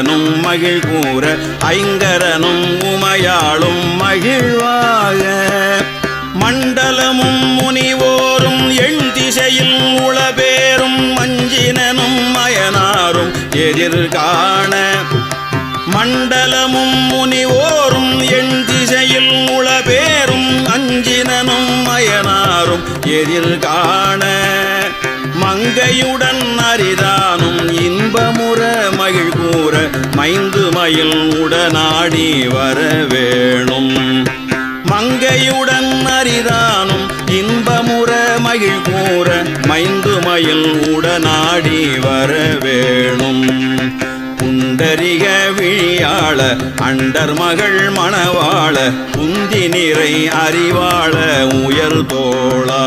னும் மகிழ் கூற ஐங்கரனும் உமையாளும் மகிழ்வாக. மண்டலமும் முனிவோரும் எண் திசையில் உளபேரும் மஞ்சினனும் மயனாரும் எதிர்காண. மண்டலமும் முனிவோரும் எண் திசையில் உளபேரும் அஞ்சினனும் மயனாரும் எதிர்காண. மங்கையுடன் அரிதானும் இன்பமுற மகிழ் மைந்து மயில் உடனாடி வர வேணும் மங்கையுடன் அரிதானும் இன்பமுற மகிழ் கூற மைந்து மயில் உடனாடி வர வேணும் குண்டரிக விழியாள அண்டர் மகள் மணவாள குந்தி நிறை அறிவாள உயர் தோளா